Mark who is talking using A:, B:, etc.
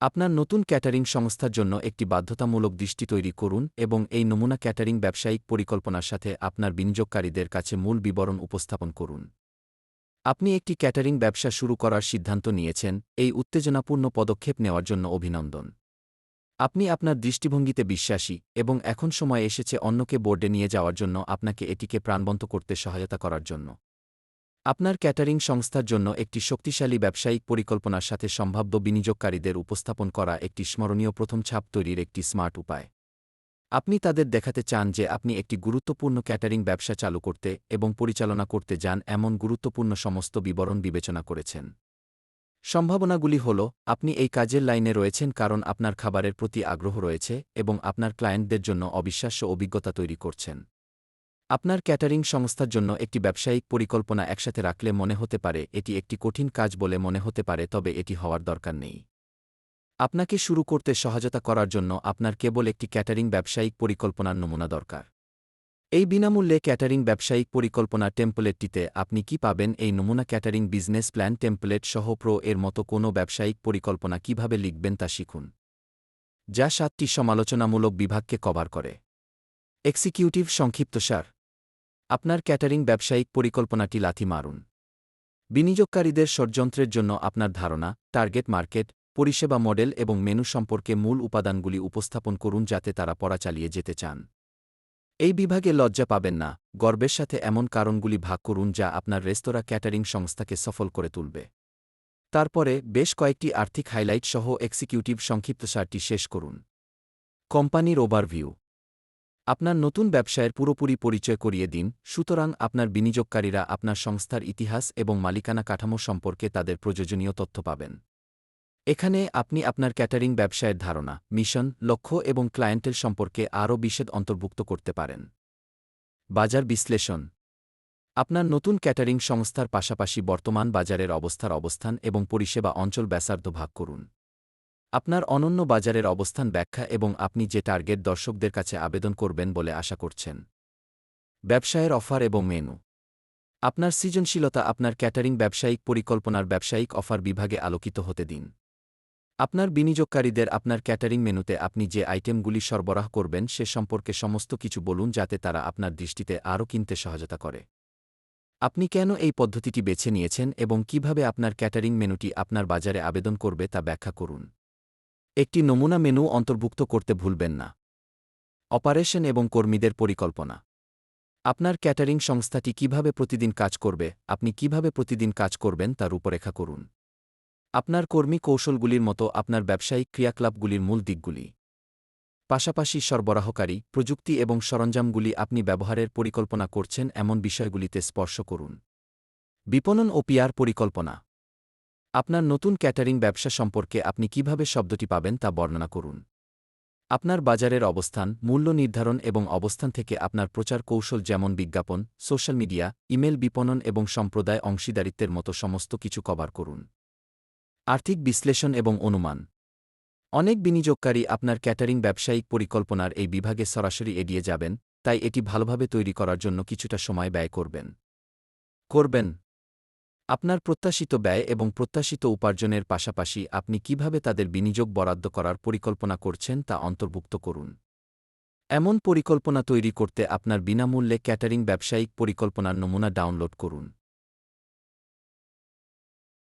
A: আপনার নতুন ক্যাটারিং সংস্থার জন্য একটি বাধ্যতামূলক দৃষ্টি তৈরি করুন এবং এই নমুনা ক্যাটারিং ব্যবসায়িক পরিকল্পনার সাথে আপনার বিনিয়োগকারীদের কাছে মূল বিবরণ উপস্থাপন করুন। আপনি একটি ক্যাটারিং ব্যবসা শুরু করার সিদ্ধান্ত নিয়েছেন, এই উত্তেজনাপূর্ণ পদক্ষেপ নেওয়ার জন্য অভিনন্দন। আপনি আপনার দৃষ্টিভঙ্গিতে বিশ্বাসী এবং এখন সময় এসেছে অন্যকে বোর্ডে নিয়ে যাওয়ার জন্য আপনাকে এটিকে প্রাণবন্ত করতে সহায়তা করার জন্য। আপনার ক্যাটারিং সংস্থার জন্য একটি শক্তিশালী ব্যবসায়িক পরিকল্পনার সাথে সম্ভাব্য বিনিয়োগকারীদের উপস্থাপন করা একটি স্মরণীয় প্রথম ছাপ তৈরির একটি স্মার্ট উপায়। আপনি তাদের দেখাতে চান যে আপনি একটি গুরুত্বপূর্ণ ক্যাটারিং ব্যবসা চালু করতে এবং পরিচালনা করতে যান এমন গুরুত্বপূর্ণ সমস্ত বিবরণ বিবেচনা করেছেন। সম্ভাবনাগুলি হল, আপনি এই কাজের লাইনে রয়েছেন কারণ আপনার খাবারের প্রতি আগ্রহ রয়েছে এবং আপনার ক্লায়েন্টদের জন্য অবিশ্বাস্য অভিজ্ঞতা তৈরি করছেন। আপনার ক্যাটারিং সংস্থার জন্য একটি ব্যবসায়িক পরিকল্পনা একসাথে রাখলে মনে হতে পারে এটি একটি কঠিন কাজ বলে মনে হতে পারে, তবে এটি হওয়ার দরকার নেই। আপনাকে শুরু করতে সহায়তা করার জন্য আপনার কেবল একটি ক্যাটারিং ব্যবসায়িক পরিকল্পনার নমুনা দরকার। এই বিনামূল্যে ক্যাটারিং ব্যবসায়িক পরিকল্পনা টেম্পলেটটিতে আপনি কি পাবেন? এই নমুনা ক্যাটারিং বিজনেস প্ল্যান টেম্পলেট সহ প্রো এর মতো কোনো ব্যবসায়িক পরিকল্পনা কীভাবে লিখবেন তা শিখুন। যা সাতটি সমালোচনামূলক বিভাগকে কভার করে। এক্সিকিউটিভ সংক্ষিপ্তসার। আপনার ক্যাটারিং ব্যবসায়িক পরিকল্পনাটি লাথি মারুন। বিনিয়োগকারীদের ষড়যন্ত্রের জন্য আপনার ধারণা, টার্গেট মার্কেট, পরিষেবা মডেল এবং মেনু সম্পর্কে মূল উপাদানগুলি উপস্থাপন করুন যাতে তারা পড়া চালিয়ে যেতে চান। এই বিভাগে লজ্জা পাবেন না, গর্বের সাথে এমন কারণগুলি ভাগ করুন যা আপনার রেস্তোরাঁ ক্যাটারিং সংস্থাকে সফল করে তুলবে। তারপরে বেশ কয়েকটি আর্থিক হাইলাইট সহ এক্সিকিউটিভ সংক্ষিপ্তসারটি শেষ করুন। কোম্পানির ওভারভিউ আপনার নতুন ব্যবসায়ের পুরোপুরি পরিচয় করিয়ে দিন, সুতরাং আপনার বিনিয়োগকারীরা আপনার সংস্থার ইতিহাস এবং মালিকানা কাঠামো সম্পর্কে তাদের প্রয়োজনীয় তথ্য পাবেন। এখানে আপনি আপনার ক্যাটারিং ব্যবসায়ের ধারণা, মিশন, লক্ষ্য এবং ক্লায়েন্টের সম্পর্কে আরও বিশেদ অন্তর্ভুক্ত করতে পারেন। বাজার বিশ্লেষণ। আপনার নতুন ক্যাটারিং সংস্থার পাশাপাশি বর্তমান বাজারের অবস্থার অবস্থান এবং পরিষেবা অঞ্চল ব্যাসার্ধ ভাগ করুন। আপনার অনন্য বাজারের অবস্থান ব্যাখ্যা এবং আপনি যে টার্গেট দর্শকদের কাছে আবেদন করবেন বলে আশা করছেন। ব্যবসায়ের অফার এবং মেনু। আপনার সৃজনশীলতা আপনার ক্যাটারিং ব্যবসায়িক পরিকল্পনার ব্যবসায়িক অফার বিভাগে আলোকিত হতে দিন। আপনার বিনিয়োগকারীদের আপনার ক্যাটারিং মেনুতে আপনি যে আইটেমগুলি সরবরাহ করবেন সে সম্পর্কে সমস্ত কিছু বলুন যাতে তারা আপনার দৃষ্টিতে আরও কিনতে সহায়তা করে। আপনি কেন এই পদ্ধতিটি বেছে নিয়েছেন এবং কীভাবে আপনার ক্যাটারিং মেনুটি আপনার বাজারে আবেদন করবে তা ব্যাখ্যা করুন। একটি নমুনা মেনু অন্তর্ভুক্ত করতে ভুলবেন না। অপারেশন এবং কর্মীদের পরিকল্পনা। আপনার ক্যাটারিং সংস্থাটি কীভাবে প্রতিদিন কাজ করবে, আপনি কীভাবে প্রতিদিন কাজ করবেন তার রূপরেখা করুন। আপনার কর্মী কৌশলগুলির মতো আপনার ব্যবসায়িক ক্রিয়াকলাপগুলির মূল দিকগুলি। পাশাপাশি সরবরাহকারী, প্রযুক্তি এবং সরঞ্জামগুলি আপনি ব্যবহারের পরিকল্পনা করছেন এমন বিষয়গুলিতে স্পর্শ করুন। বিপণন ও পিয়ার পরিকল্পনা। আপনার নতুন ক্যাটারিং ব্যবসা সম্পর্কে আপনি কীভাবে শব্দটি পাবেন তা বর্ণনা করুন। আপনার বাজারের অবস্থান, মূল্য নির্ধারণ এবং অবস্থান থেকে আপনার প্রচার কৌশল যেমন বিজ্ঞাপন, সোশ্যাল মিডিয়া, ইমেল বিপণন এবং সম্প্রদায় অংশীদারিত্বের মতো সমস্ত কিছু কভার করুন। আর্থিক বিশ্লেষণ এবং অনুমান। অনেক বিনিয়োগকারী আপনার ক্যাটারিং ব্যবসায়িক পরিকল্পনার এই বিভাগে সরাসরি এড়িয়ে যাবেন, তাই এটি ভালোভাবে তৈরি করার জন্য কিছুটা সময় ব্যয় করবেন। করবেন। আপনার প্রত্যাশিত ব্যয় এবং প্রত্যাশিত উপার্জনের পাশাপাশি আপনি কীভাবে তাদের বিনিয়োগ বরাদ্দ করার পরিকল্পনা করছেন তা অন্তর্ভুক্ত করুন। এমন পরিকল্পনা তৈরি করতে আপনার বিনামূল্যে ক্যাটারিং ব্যবসায়িক পরিকল্পনার নমুনা ডাউনলোড করুন।